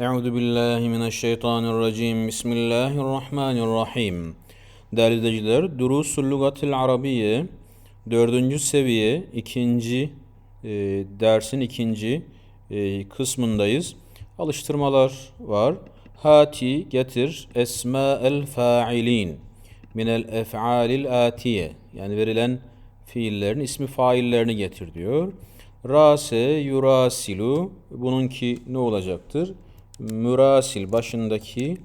Euzu billahi mineşşeytanirracim. Bismillahirrahmanirrahim. Değerli izleyiciler, Durusul Lugatil Arabiye 4. seviye ikinci e, dersin ikinci e, kısmındayız. Alıştırmalar var. Hati getir esma'el fa'ilin minel ef'alil atiye yani verilen fiillerin ismi faillerini getir diyor. Rase yurasilu bununki ne olacaktır? Mürasil başındaki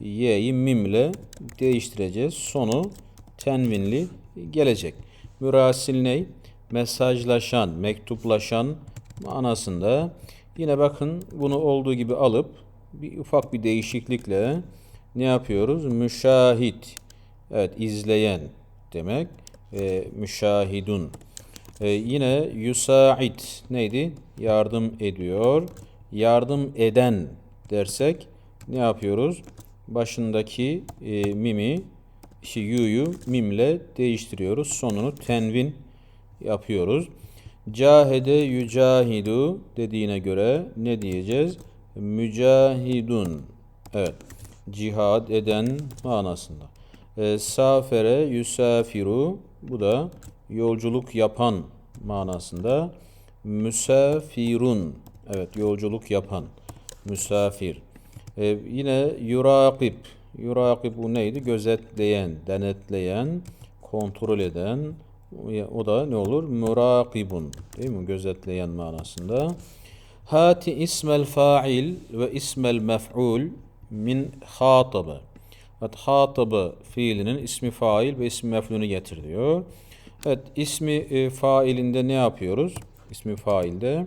y'yi mimle değiştireceğiz. Sonu tenvinli gelecek. Mürasil ne? Mesajlaşan, mektuplaşan manasında. Yine bakın bunu olduğu gibi alıp bir ufak bir değişiklikle ne yapıyoruz? Müşahit. Evet izleyen demek. E, müşahidun. E, yine yusaid neydi? Yardım ediyor. Yardım eden dersek ne yapıyoruz? Başındaki e, mimi işte yu'yu mimle değiştiriyoruz. Sonunu tenvin yapıyoruz. Cahede yücahidu dediğine göre ne diyeceğiz? Mücahidun. Evet. Cihad eden manasında. E, safere yusafiru bu da yolculuk yapan manasında. Müsafirun. Evet yolculuk yapan. Müsafir. E, yine yurakib. Yurakib bu neydi? Gözetleyen, denetleyen, kontrol eden. O da ne olur? Murakibun. Değil mi? Gözetleyen manasında. Hati ismel fa'il ve ismel mef'ul min hatabe. Evet, hatabe fiilinin ismi fail ve ismi mef'ulünü getir diyor. Evet, ismi e, failinde ne yapıyoruz? İsmi failde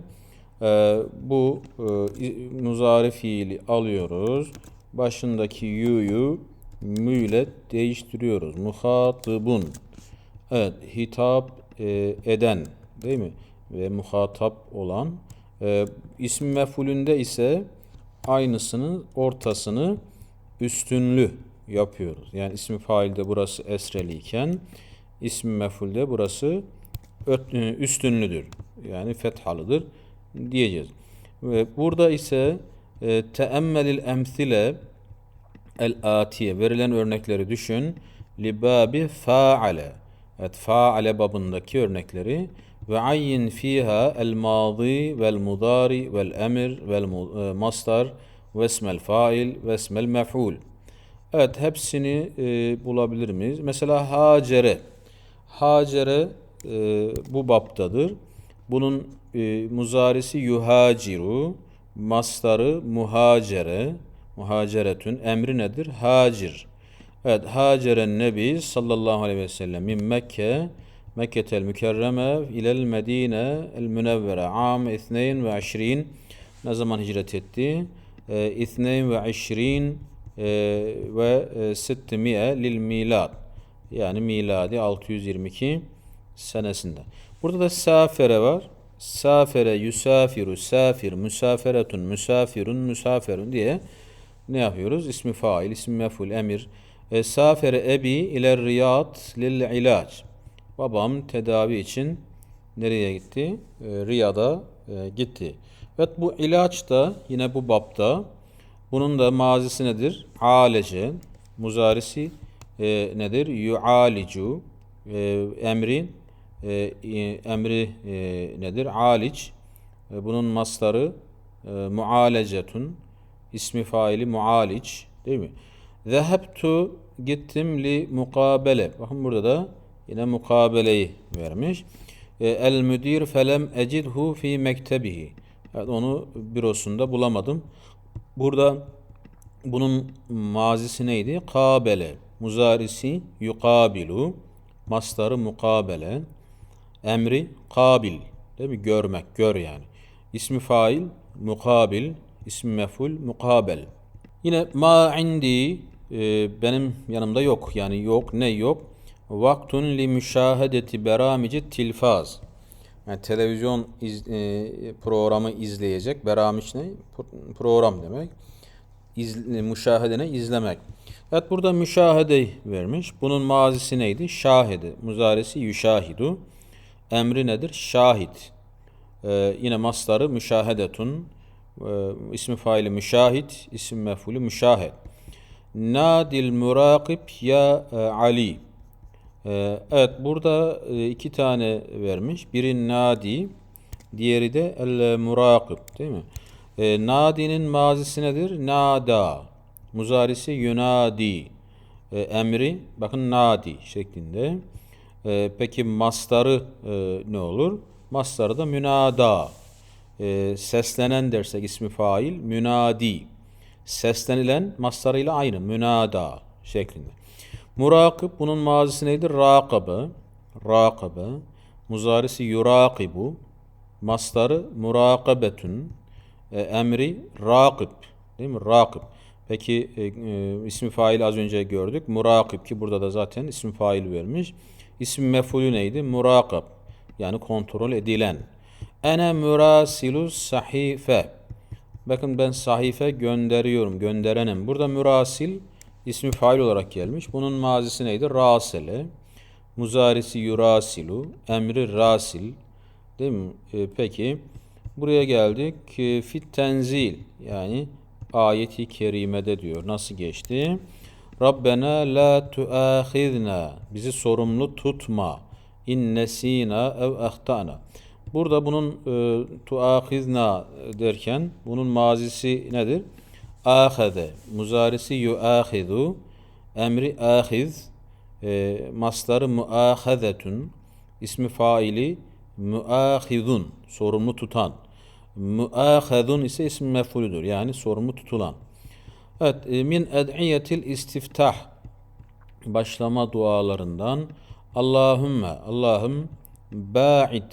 e, bu e, muzari fiili alıyoruz. Başındaki yu'yu müyle değiştiriyoruz. Muhatibun. Evet, hitap e, eden değil mi? Ve muhatap olan. E, ismi mef'ulünde ise aynısının ortasını üstünlü yapıyoruz. Yani ismi failde burası esreli iken ismi mef'ulde burası e, üstünlüdür. Yani fethalıdır diyeceğiz. Ve burada ise e, teemmelil emsile el atiye verilen örnekleri düşün. Libabi faale. Evet faale babındaki örnekleri ve ayyin fiha el madi vel mudari vel emir vel e, mastar ve ismel fail ve ismel mef'ul. Evet hepsini e, bulabilir miyiz? Mesela hacere. Hacere e, bu baptadır. Bunun e, muzarisi yuhaciru, mastarı muhacere, muhaceretün, emri nedir? Hacir. Evet, haceren nebi sallallahu aleyhi ve sellem min Mekke, Mekketel mükerreme ilel Medine el münevvere am 22 ne zaman hicret etti? E, 22 e, ve e, 600 lil milad yani miladi 622 senesinde. Burada da safere var. Safere, yusafiru, safir, müsaferetun, müsafirun, müsaferun diye ne yapıyoruz? İsmi fail, ismi meful, emir. E, safere ebi ile riyad lil ilaç. Babam tedavi için nereye gitti? E, Riyad'a e, gitti. Evet bu ilaç da yine bu bapta. Bunun da mazisi nedir? Alece. Muzarisi e, nedir? Yualicu. E, emrin e, emri e, nedir? Aliç. E, bunun mastarı e, mualecetun. İsmi faili mualiç. Değil mi? Zehebtu gittim li mukabele. Bakın burada da yine mukabeleyi vermiş. E, el müdir felem ecidhu fi mektebihi. Evet, onu bürosunda bulamadım. Burada bunun mazisi neydi? Kabele. Muzarisi yukabilu. Mastarı mukabele. Emri kabil. Değil mi? Görmek, gör yani. İsmi fail mukabil, ismi meful mukabel. Yine ma indi e, benim yanımda yok. Yani yok ne yok? Vaktun li müşahedeti beramici tilfaz. Yani televizyon iz, e, programı izleyecek. Beramiç ne? Program demek. İz, e, müşahedene izlemek. Evet burada müşahede vermiş. Bunun mazisi neydi? Şahide. Muzaresi yüşahidu. Emri nedir? Şahit. Ee, yine mastarı müşahedetun. e, ismi faili müşahit, isim mef'ulü müşahit. Nadil murakib ya e, Ali. E, evet burada e, iki tane vermiş. Biri nadi, diğeri de el murakib değil mi? E, nadinin mazisi nedir? Nada. Muzarisi yunadi. E, emri bakın nadi şeklinde. E, peki mastarı e, ne olur? Mastarı da münada. E, seslenen dersek ismi fail münadi. Seslenilen mastarıyla aynı münada şeklinde. Murakib bunun mazisi neydi? Rakabe. Rakabe. Muzarisi yurakibu. Mastarı murakabetun. E, emri rakib. Değil mi? Rakib. Peki e, e, ismi fail az önce gördük. Murakib ki burada da zaten ismi fail vermiş. İsmi mefulü neydi? Murakab. Yani kontrol edilen. Ene murasilus sahife. Bakın ben sahife gönderiyorum, gönderenim. Burada mürasil ismi fail olarak gelmiş. Bunun mazisi neydi? Rasele. Muzarisi yurasilu. Emri rasil. Değil mi? E, peki. Buraya geldik. E, fit tenzil. Yani ayeti kerimede diyor. Nasıl geçti? Rabbena la tuahizna. Bizi sorumlu tutma. İn nesina ev ahtana. Burada bunun e, tuahizna derken bunun mazisi nedir? Ahade. Muzarisi yuahizu. Emri ahiz. E, mastarı muahazetun. İsmi faili muahizun. Sorumlu tutan. Muahazun ise ismi mef'ulüdür. Yani sorumlu tutulan. Evet. e, Min ed'iyetil istiftah. Başlama dualarından. Allahümme. Allah'ım ba'id.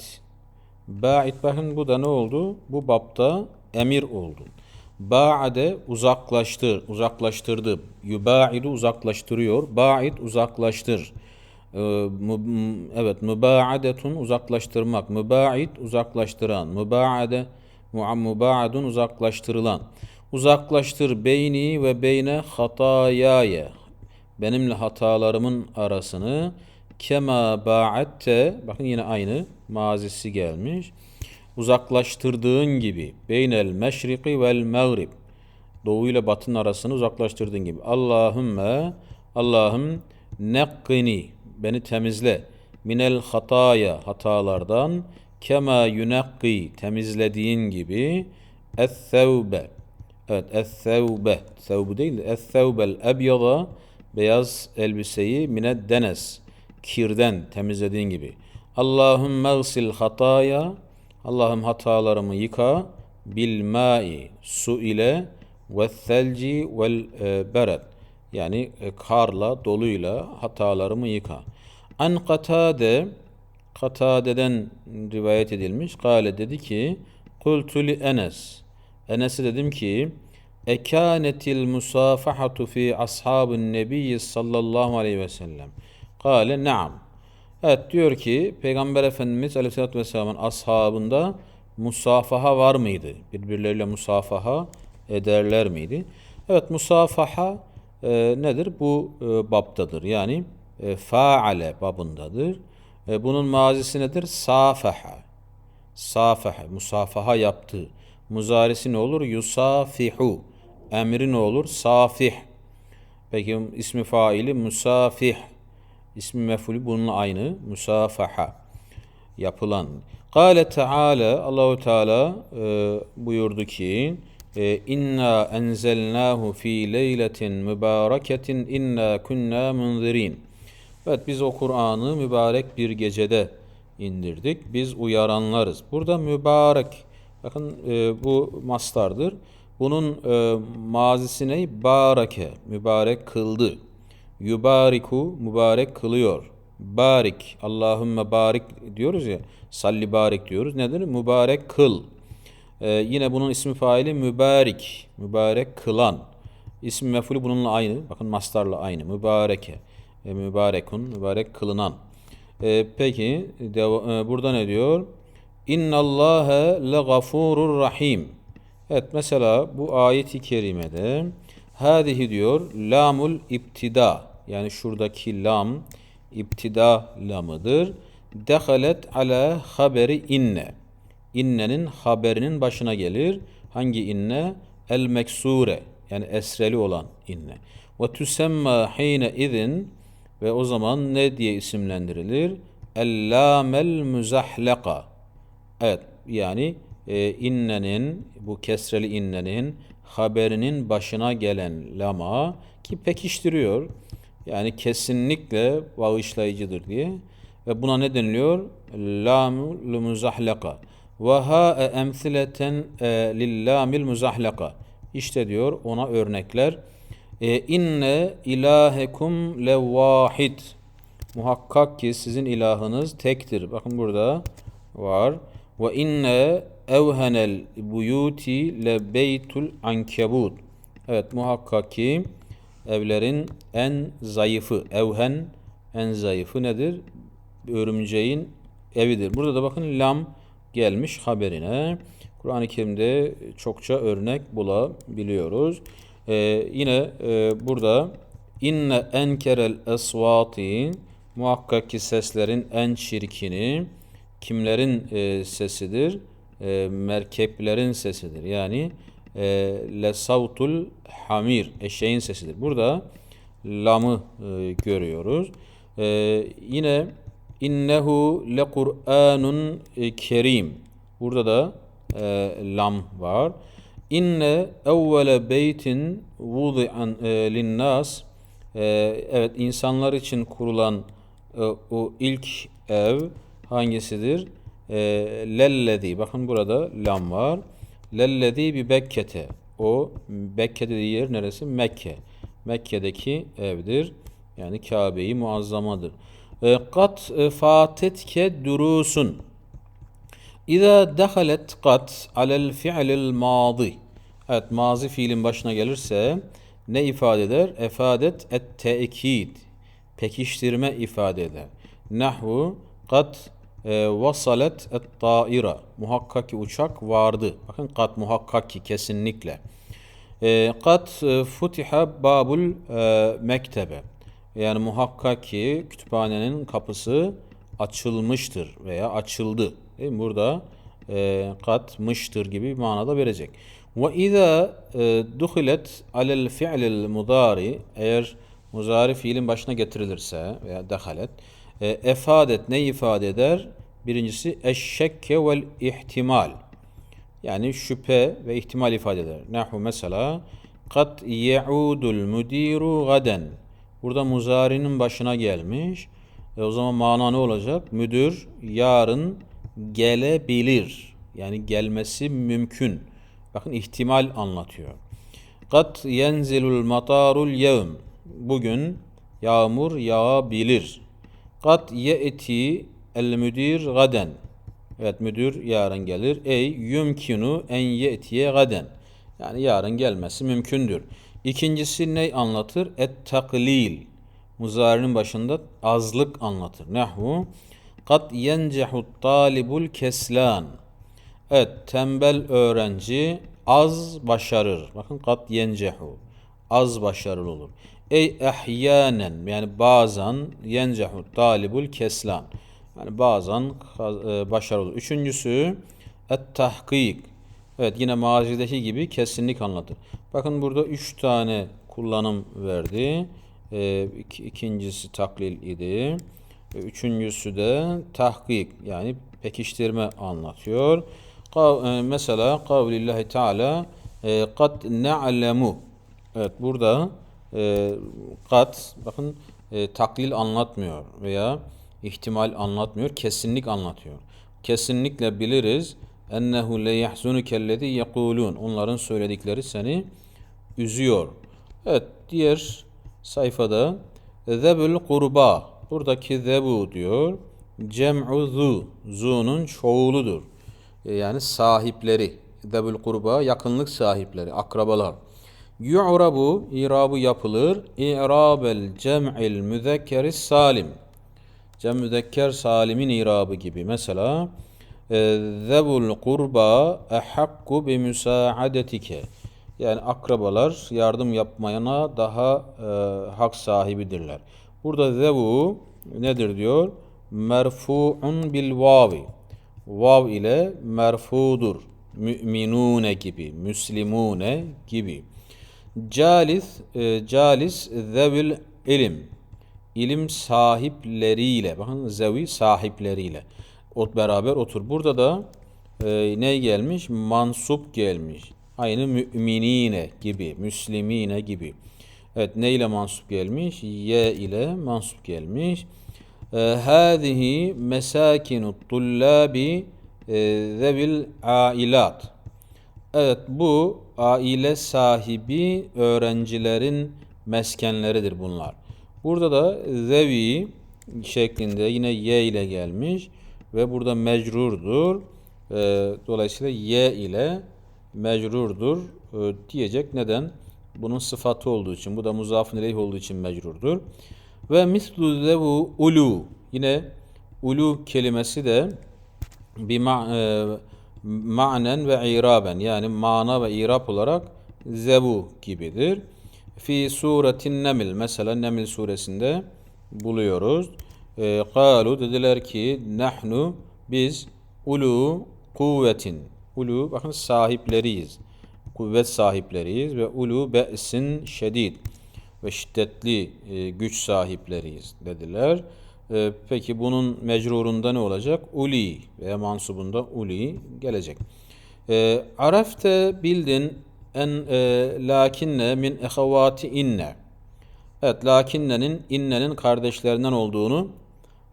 Ba'id bakın bu da ne oldu? Bu bapta emir oldu. Ba'ade uzaklaştır, uzaklaştırdı. Yuba'idu uzaklaştırıyor. Ba'id uzaklaştır. M- evet, müba'adetun uzaklaştırmak. Müba'id uzaklaştıran. Müba'ade mu'a- müba'adun uzaklaştırılan. Uzaklaştır beyni ve beyne hatayaya. Benimle hatalarımın arasını kema ba'atte bakın yine aynı mazisi gelmiş. Uzaklaştırdığın gibi beynel meşriki vel mağrib doğu ile batının arasını uzaklaştırdığın gibi. Allahümme Allah'ım nekkini beni temizle minel hataya hatalardan kema yunakki temizlediğin gibi es-sevbe Evet, es-sevbe. Sevbu değil, es-sevbel ebyada beyaz elbiseyi mined denes. Kirden temizlediğin gibi. Allahümme gsil hataya. Allah'ım hatalarımı yıka. Bil mai su ile ve selci vel e, beret. Yani e, karla, doluyla hatalarımı yıka. An katade Katade'den rivayet edilmiş. Kale dedi ki Kultu li Enes Enes'e dedim ki Ekânetil musafahatu fi ashabın nebiyyi sallallahu aleyhi ve sellem. Kale naam. Evet diyor ki Peygamber Efendimiz aleyhissalatü vesselamın ashabında musafaha var mıydı? Birbirleriyle musafaha ederler miydi? Evet musafaha e, nedir? Bu e, babtadır. Yani e, faale babındadır. E, bunun mazisi nedir? Safaha. Safaha, musafaha yaptı. Muzarisi ne olur? Yusafihu. Emri ne olur? Safih. Peki ismi faili musafih. İsmi mef'ulü bununla aynı. Musafaha. Yapılan. Kale Teala Allahu Teala e, buyurdu ki e, inna enzelnahu fi leyletin mübareketin inna kunna munzirin. Evet biz o Kur'an'ı mübarek bir gecede indirdik. Biz uyaranlarız. Burada mübarek. Bakın e, bu mastardır. Bunun e, mazisi? Barake. Mübarek kıldı. Yubariku mübarek kılıyor. Barik. Allahümme barik diyoruz ya. Salli barik diyoruz. Nedir? Mübarek kıl. E, yine bunun ismi faili mübarik. Mübarek kılan. İsmi mefulü bununla aynı. Bakın mastarla aynı. Mübareke. E, mübarekun. Mübarek kılınan. E, peki e, burada ne diyor? İnna Allahe le gafurur rahim. Evet mesela bu ayeti kerimede hadihi diyor lamul iptida yani şuradaki lam iptida lamıdır. Dehalet ala haberi inne. İnnenin haberinin başına gelir. Hangi inne? El meksure yani esreli olan inne. Ve tüsemma hine izin ve o zaman ne diye isimlendirilir? El-lamel müzahleka. Evet yani e, innenin bu kesreli innenin haberinin başına gelen lama ki pekiştiriyor. Yani kesinlikle bağışlayıcıdır diye. Ve buna ne deniliyor? Lamul muzahlaka. Ve ha emsileten e, lillamil muzahlaka. İşte diyor ona örnekler. E, inne ilahekum levvahid. Muhakkak ki sizin ilahınız tektir. Bakın burada var. Ve inne evhenel buyuti le beytul ankebut. Evet muhakkak ki evlerin en zayıfı, evhen en zayıfı nedir? Örümceğin evidir. Burada da bakın lam gelmiş haberine. Kur'an-ı Kerim'de çokça örnek bulabiliyoruz. Ee, yine e, burada inne enkerel esvati muhakkak ki seslerin en çirkini kimlerin e, sesidir? E, merkeplerin sesidir. Yani e, le savtul hamir eşeğin sesidir. Burada lamı e, görüyoruz. E, yine innehu le Kur'anun e, kerim. Burada da e, lam var. İnne evvele beytin vudi'an e, linnas e, evet insanlar için kurulan e, o ilk ev hangisidir? E, lellezi bakın burada lam var. Lellezi bi Bekke'te. O Bekke dediği yer neresi? Mekke. Mekke'deki evdir. Yani Kabe-i Muazzamadır. E, kat e, fatetke durusun. İza dehalet kat alel fi'lil madi. Evet mazi fiilin başına gelirse ne ifade eder? Efadet et te'kid. Pekiştirme ifade eder. Nahvu kat vasalet et taira. Muhakkak ki uçak vardı. Bakın kat muhakkak ki kesinlikle. E, kat e, futiha babul e, mektebe. Yani muhakkak ki kütüphanenin kapısı açılmıştır veya açıldı. Değil? Burada e, katmıştır gibi bir manada verecek. Ve izâ duhilet alel fi'lil mudari eğer muzari fiilin başına getirilirse veya dehalet e, efadet ne ifade eder? Birincisi eşşekke vel ihtimal. Yani şüphe ve ihtimal ifade eder. Nahu mesela kat ye'udul müdiru gaden. Burada muzarinin başına gelmiş. E o zaman mana ne olacak? Müdür yarın gelebilir. Yani gelmesi mümkün. Bakın ihtimal anlatıyor. Kat yenzilul matarul yevm. Bugün yağmur yağabilir. Kat ye'ti el müdir gaden. Evet müdür yarın gelir. Ey yumkinu en ye'tiye gaden. Yani yarın gelmesi mümkündür. İkincisi ne anlatır? Et taklil. Muzarinin başında azlık anlatır. Nehvu kat yencehu talibul keslan. Evet tembel öğrenci az başarır. Bakın kat yencehu. Az başarılı olur. Ey ehyanen yani bazen yencehu talibul keslan. Yani bazen e, başarılı. Üçüncüsü et tahkik. Evet yine mazideki gibi kesinlik anlatır. Bakın burada üç tane kullanım verdi. Ee, ikincisi taklil idi. Üçüncüsü de tahkik yani pekiştirme anlatıyor. E, mesela kavlillahi teala e, kad ne'lemu Evet burada e, kat bakın e, taklil anlatmıyor veya ihtimal anlatmıyor, kesinlik anlatıyor. Kesinlikle biliriz ennehu le yahzunukellezi yekulun. Onların söyledikleri seni üzüyor. Evet diğer sayfada zebul kurba. Buradaki zebu diyor. Cem'u zu. Zu'nun çoğuludur. E, yani sahipleri. Zebul kurba yakınlık sahipleri, akrabalar. Yu'rabu irabu yapılır. İrabel cem'il müzekkeris salim. Cem müzekker salimin irabı gibi. Mesela zebul kurba ehakku bi müsaadetike. Yani akrabalar yardım yapmayana daha e, hak sahibidirler. Burada zevu nedir diyor? Merfu'un bil vavi. Vav ile merfudur müminune gibi, müslimune gibi. Calis, e, calis zevil ilim. İlim sahipleriyle, bakın zevi sahipleriyle. Ot beraber otur. Burada da e, ne gelmiş? Mansup gelmiş. Aynı müminine gibi, müslimine gibi. Evet ne ile mansup gelmiş? Ye ile mansup gelmiş. Hâzihi mesâkinu tullâbi zevil ailat. Evet bu aile sahibi öğrencilerin meskenleridir bunlar. Burada da zevi şeklinde yine ye ile gelmiş ve burada mecrurdur. Ee, dolayısıyla ye ile mecrurdur e, diyecek. Neden? Bunun sıfatı olduğu için. Bu da muzafın ileyh olduğu için mecrurdur. Ve mislu zevu ulu. Yine ulu kelimesi de bir ma e, manen ve iraben yani mana ve irab olarak zebu gibidir. Fi suretin Nemil mesela Nemil suresinde buluyoruz. E, kalu dediler ki nahnu biz ulu kuvvetin. Ulu bakın sahipleriyiz. Kuvvet sahipleriyiz ve ulu be'sin şedid ve şiddetli e, güç sahipleriyiz dediler. E, peki bunun mecrurunda ne olacak? Uli veya mansubunda uli gelecek. E, arafte bildin en e, lakinne min ehavati inne. Evet lakinnenin innenin kardeşlerinden olduğunu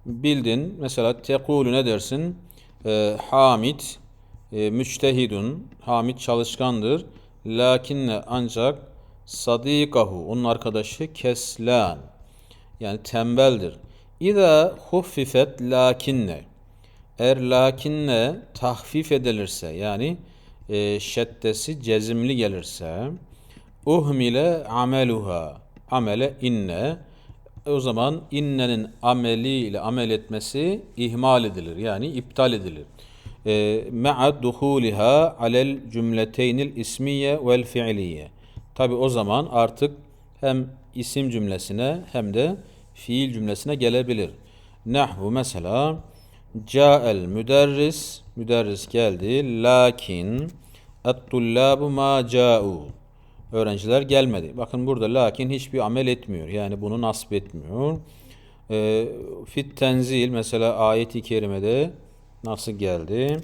bildin. Mesela tekulu ne dersin? E, Hamid e, müçtehidun. Hamid çalışkandır. Lakinne ancak sadikahu onun arkadaşı keslan. Yani tembeldir. İza huffifet lakinne eğer lakinne tahfif edilirse yani e, şeddesi cezimli gelirse uhmile ameluha amele inne o zaman innenin ameliyle amel etmesi ihmal edilir yani iptal edilir. Ma'a duhuliha alel cümleteynil ismiye vel fiiliye. Tabi o zaman artık hem isim cümlesine hem de fiil cümlesine gelebilir. Nahvu mesela Ca'el müderris müderris geldi lakin et-tullabu ma ca'u öğrenciler gelmedi. Bakın burada lakin hiçbir amel etmiyor. Yani bunu nasip etmiyor. E, fit tenzil mesela ayeti kerimede nasıl geldi?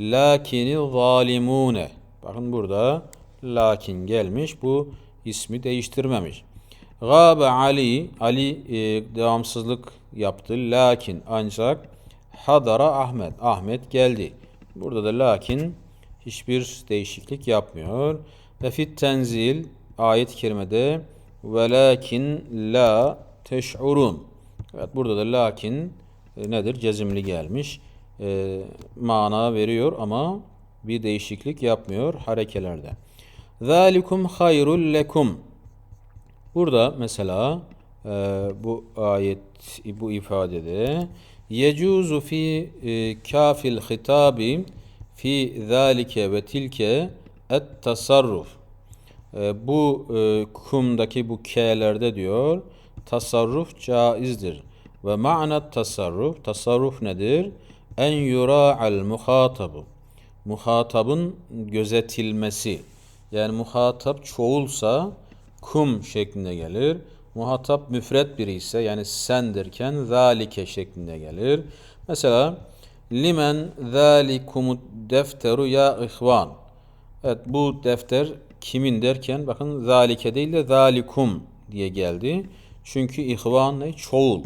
Lakini zalimune. Bakın burada lakin gelmiş. Bu ismi değiştirmemiş. Gâbe Ali, Ali e, devamsızlık yaptı. Lakin ancak hadara Ahmet, Ahmet geldi. Burada da lakin hiçbir değişiklik yapmıyor. Ve fit tenzil ayet-i kerimede velakin la teş'urun. Evet burada da lakin e, nedir? Cezimli gelmiş. E, mana veriyor ama bir değişiklik yapmıyor harekelerde. Zalikum hayrul lekum. Burada mesela e, bu ayet bu ifadede yecuzu fi e, kafil hitabi fi zalike ve tilke et tasarruf. E, bu e, kumdaki bu k'lerde diyor tasarruf caizdir. Ve ma'na tasarruf tasarruf nedir? En yura'al muhatabu. Muhatabın gözetilmesi. Yani muhatap çoğulsa kum şeklinde gelir. Muhatap müfret biri ise yani sen derken zalike şeklinde gelir. Mesela limen zalikumud defteru ya ihvan. Evet bu defter kimin derken bakın zalike değil de zalikum diye geldi. Çünkü ihvan ne? Çoğul.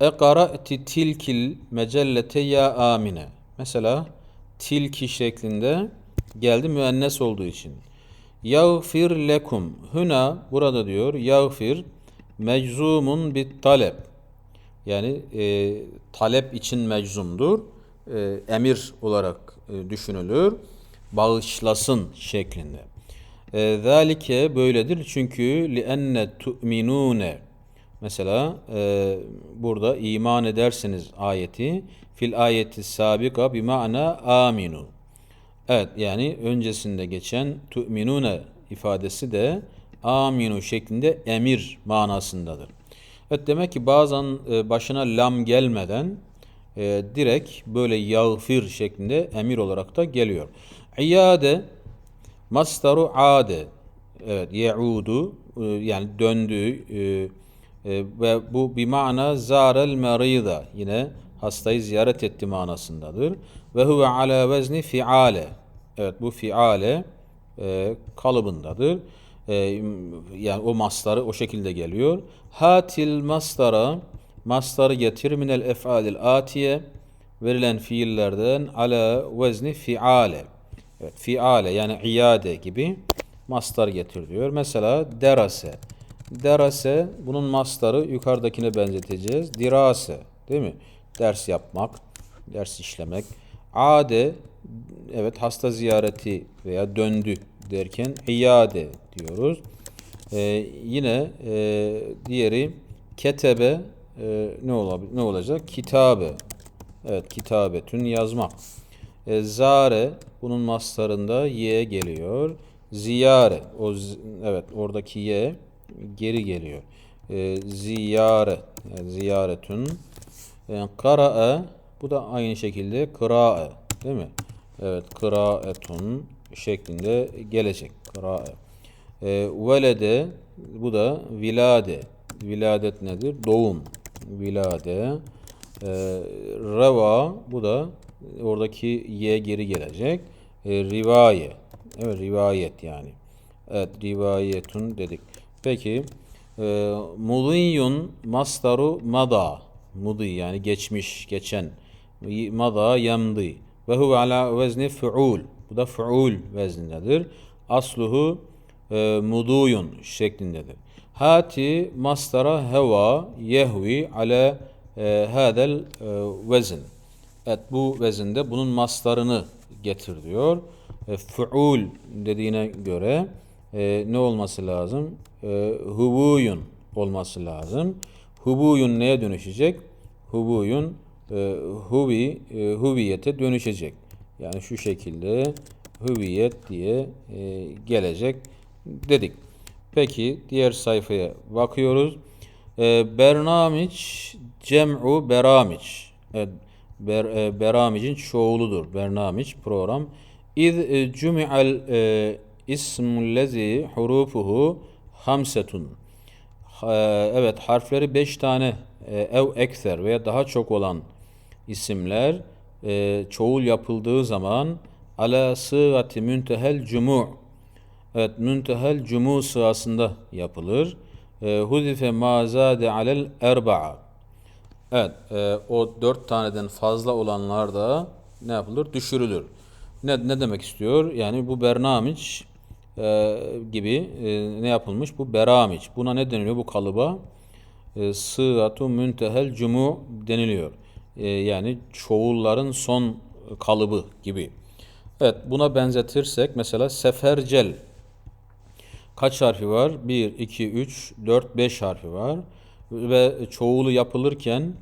E qara'ti tilkil mecellete ya amine. Mesela tilki şeklinde geldi müennes olduğu için. Yağfir lekum. Huna burada diyor yağfir meczumun bit talep. Yani e, talep için meczumdur. E, emir olarak e, düşünülür. Bağışlasın şeklinde. E, zalike böyledir çünkü li enne tu'minune Mesela e, burada iman edersiniz ayeti fil ayeti sabika bi ma'na aminu. Evet yani öncesinde geçen tu'minune ifadesi de aminu şeklinde emir manasındadır. Evet demek ki bazen e, başına lam gelmeden e, direkt böyle yağfir şeklinde emir olarak da geliyor. İyade masdaru ade. Evet, yaudu e, yani döndü e, e, ve bu bir mana zarel merida yine hastayı ziyaret etti manasındadır. Ve huve ala vezni fiale. Evet bu fiale e, kalıbındadır. E, yani o mastarı o şekilde geliyor. Hatil mastara mastarı getir minel ef'alil atiye verilen fiillerden ala vezni fiale. Evet, fiale yani iyade gibi mastar getir diyor. Mesela derase. Derase bunun mastarı yukarıdakine benzeteceğiz. Dirase değil mi? Ders yapmak, ders işlemek. Ade evet hasta ziyareti veya döndü derken iyade diyoruz. Ee, yine e, diğeri ketebe e, ne olabilir? Ne olacak? Kitabe. Evet, kitabetün yazmak. E, zare bunun mastarında ye geliyor. Ziyare o evet oradaki ye geri geliyor. E, ziyare yani ziyaretün. E, kara'a bu da aynı şekilde kırae değil mi? Evet kıraetun şeklinde gelecek. Kırae. E, velede bu da vilade. Viladet nedir? Doğum. Vilade. E, reva bu da oradaki ye geri gelecek. E, rivaye. Evet rivayet yani. Evet rivayetun dedik. Peki e, mudiyyun masdaru mada. Mudi yani geçmiş, geçen. Mada yamdı. Ve huve ala vezni fuul. Bu da fuul veznindedir. Asluhu e, muduyun şeklindedir. Hati mastara heva yehvi ala e, hadel e, vezin. Evet bu vezinde bunun mastarını getir diyor. E, fuul dediğine göre e, ne olması lazım? E, hubuyun olması lazım. Hubuyun neye dönüşecek? Hubuyun e, huvi e, huviyete dönüşecek. Yani şu şekilde hüviyet diye e, gelecek dedik. Peki diğer sayfaya bakıyoruz. E, bernamiç cem'u beramiç. Evet, ber, e, beramicin çoğuludur. Bernamiç program. İz e, cümi'al e, ismullezi hurufuhu hamsetun. Ha- Evet harfleri beş tane e, ev ekser veya daha çok olan isimler e, çoğul yapıldığı zaman ala sığati müntehel cumu evet müntehel cumu sırasında yapılır. E, huzife ma zade alel erba'a Evet, e, o dört taneden fazla olanlar da ne yapılır? Düşürülür. Ne, ne demek istiyor? Yani bu bernamiç e, gibi e, ne yapılmış? Bu beramiç. Buna ne deniliyor bu kalıba? E, Sığatu müntehel cumu deniliyor. E, yani çoğulların son kalıbı gibi. Evet, buna benzetirsek mesela sefercel Kaç harfi var? 1, 2, 3, 4, 5 harfi var. Ve çoğulu yapılırken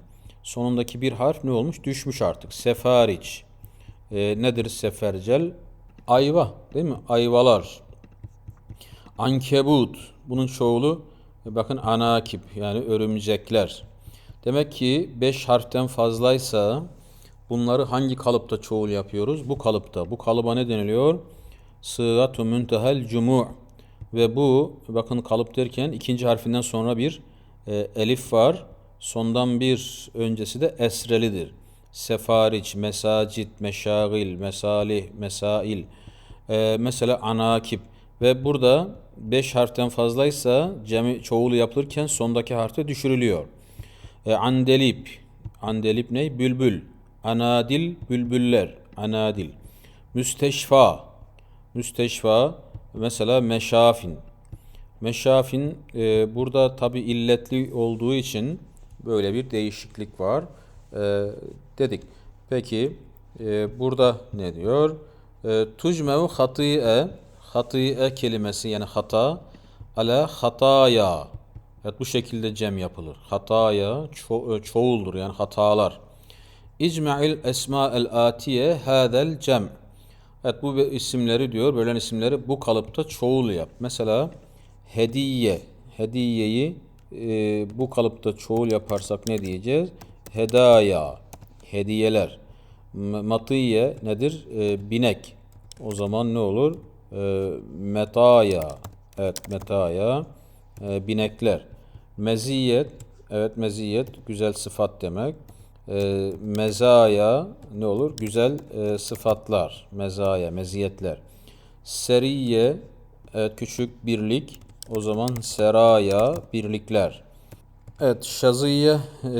sonundaki bir harf ne olmuş? Düşmüş artık. Sefariç. Ee, nedir sefercel? Ayva değil mi? Ayvalar. Ankebut. Bunun çoğulu e, bakın anakip yani örümcekler. Demek ki 5 harften fazlaysa bunları hangi kalıpta çoğul yapıyoruz? Bu kalıpta. Bu kalıba ne deniliyor? Sığatu müntehel cumu' ve bu bakın kalıp derken ikinci harfinden sonra bir e, elif var. Sondan bir öncesi de esrelidir. Sefariç, mesacit, meşagil, mesalih, mesail. E, mesela anakip. Ve burada beş harften fazlaysa cemi çoğulu yapılırken sondaki harfe düşürülüyor. E, andelip. Andelip ne? Bülbül. Anadil, bülbüller. Anadil. Müsteşfa. Müsteşfa. Mesela meşafin. Meşafin e, burada tabi illetli olduğu için böyle bir değişiklik var e, dedik. Peki e, burada ne diyor? E, Tucmevu hatiye hatiye kelimesi yani hata ala hataya Evet bu şekilde cem yapılır. Hataya ço- e, çoğuldur yani hatalar. İcma'il esma'el atiye hadel cem. Evet bu isimleri diyor, böyle isimleri bu kalıpta çoğul yap. Mesela hediye, hediyeyi e, bu kalıpta çoğul yaparsak ne diyeceğiz? Hedaya, hediyeler. Matiye nedir? E, binek. O zaman ne olur? E, metaya. Evet metaya. E, binekler. Meziyet. Evet meziyet güzel sıfat demek. E, mezaya ne olur? Güzel e, sıfatlar. Mezaya, meziyetler. Seriye evet küçük birlik. O zaman seraya birlikler. Evet, şaziye e,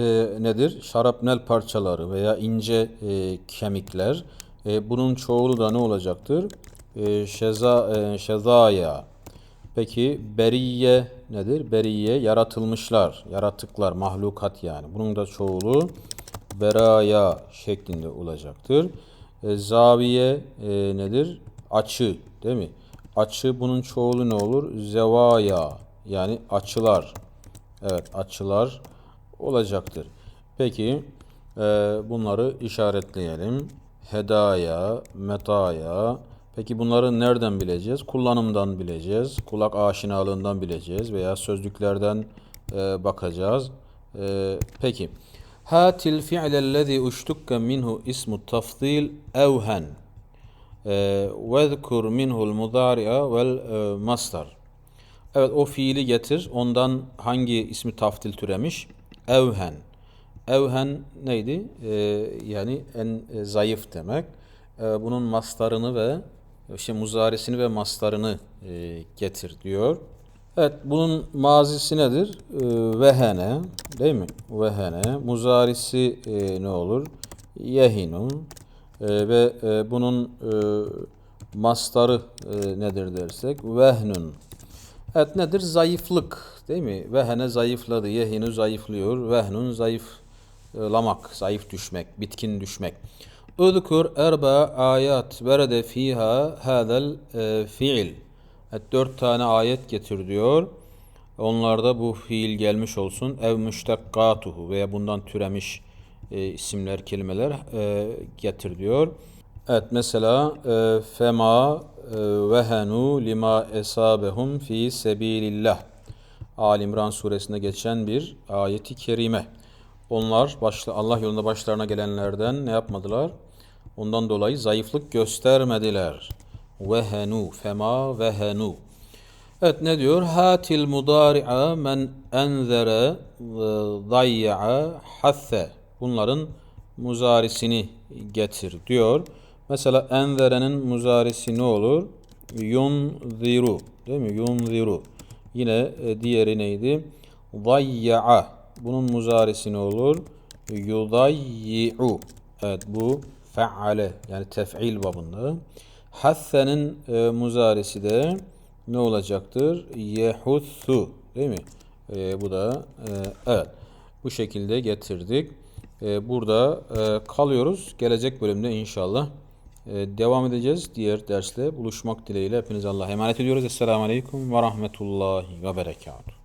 nedir? Şarapnel parçaları veya ince e, kemikler. E, bunun çoğulu da ne olacaktır? E, şeza, e, şezaya. Peki beriye nedir? Beriye yaratılmışlar, yaratıklar, mahlukat yani. Bunun da çoğulu beraya şeklinde olacaktır. E, zaviye e, nedir? Açı, değil mi? Açı bunun çoğulu ne olur? Zevaya yani açılar. Evet açılar olacaktır. Peki e, bunları işaretleyelim. Hedaya, metaya. Peki bunları nereden bileceğiz? Kullanımdan bileceğiz. Kulak aşinalığından bileceğiz veya sözlüklerden e, bakacağız. E, peki. Hatil fi'lellezî uştukka minhu ismu tafdil evhen. Vezkur minhul mudari'a vel e, mastar. Evet o fiili getir. Ondan hangi ismi taftil türemiş? Evhen. Evhen neydi? Ee, yani en e, zayıf demek. Ee, bunun mastarını ve işte muzarisini ve mastarını e, getir diyor. Evet bunun mazisi nedir? Ee, vehene değil mi? Vehene. Muzarisi e, ne olur? Yehinun. Ee, ve e, bunun e, mastarı e, nedir dersek? Vehnun. Evet nedir? Zayıflık değil mi? Vehene zayıfladı. Yehinu zayıflıyor. Vehnun zayıflamak, zayıf düşmek, bitkin düşmek. Udkur erba ayat verede fiha hadel e, fiil. Evet, dört tane ayet getir diyor. Onlarda bu fiil gelmiş olsun. Ev müştekkatuhu veya bundan türemiş e, isimler, kelimeler e, getir diyor. Evet mesela e, fema e, vehenu lima esabehum fi sebilillah. Ali İmran suresinde geçen bir ayeti kerime. Onlar başla, Allah yolunda başlarına gelenlerden ne yapmadılar? Ondan dolayı zayıflık göstermediler. Vehenu, fema vehenu. Evet ne diyor? Hatil mudari'a men enzere dayya'a hasse. Bunların muzarisini getir diyor. Mesela enzerenin muzarisi ne olur? Yunziru. Değil mi? Yunziru. Yine e, diğeri neydi? Dayya'a. Bunun muzarisi ne olur? Yudayyi'u. Evet bu feale yani tef'il babında. Hassenin e, muzarisi de ne olacaktır? Yehussu. Değil mi? E, bu da e, evet. Bu şekilde getirdik. E, burada e, kalıyoruz. Gelecek bölümde inşallah e, devam edeceğiz. Diğer dersle buluşmak dileğiyle hepinize Allah'a emanet ediyoruz. Esselamu Aleyküm ve Rahmetullahi ve Berekatuhu.